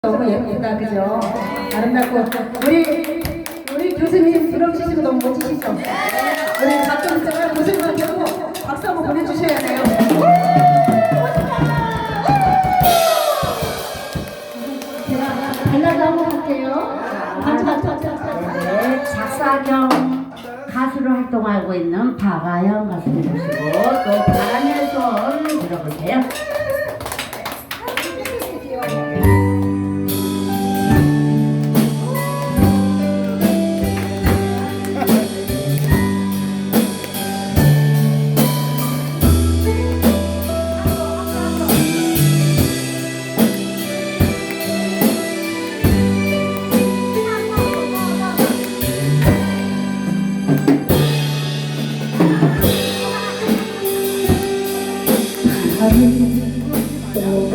너무 예쁘다, 그죠? 아름답고 우리 우리 교수님 들어주시고 너무 멋지시죠? 우리 작전생활 고생 많으고 박수 한번 보내주셔야 돼요. 제가 발라드 한번 할게요. 네, 작사 겸 가수로 활동하고 있는 박아영 가수님 모시고 또 사랑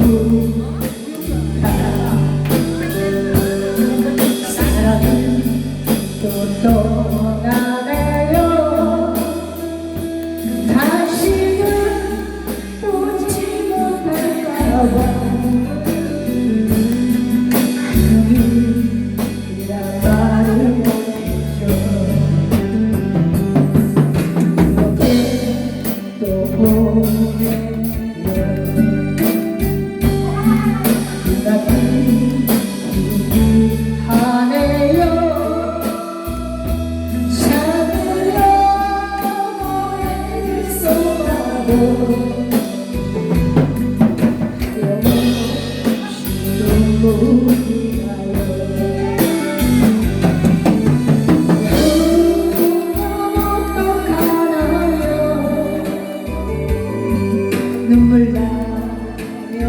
눈물 나면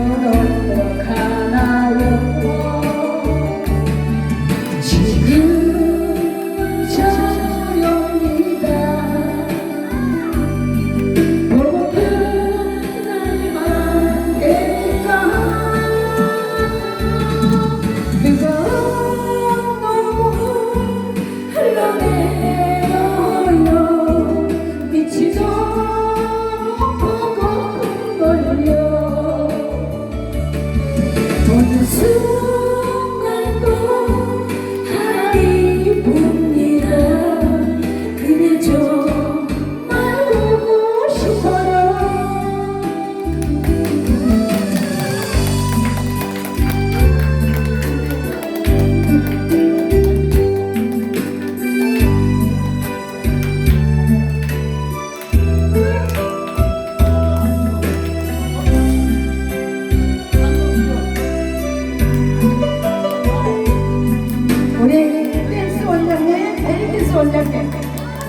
어떡하나요? 지금 원장님.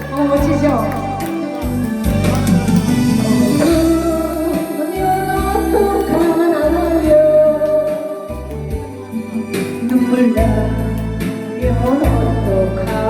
너무 멋지죠? 눈물 나면 어떡하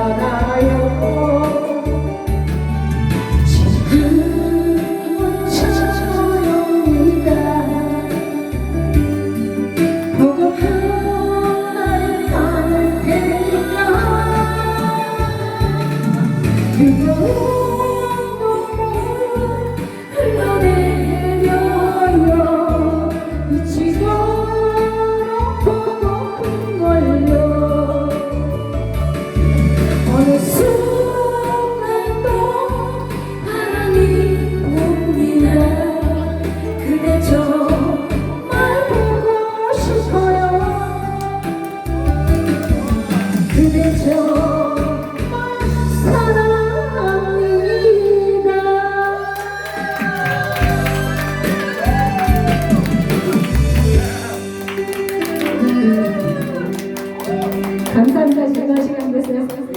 그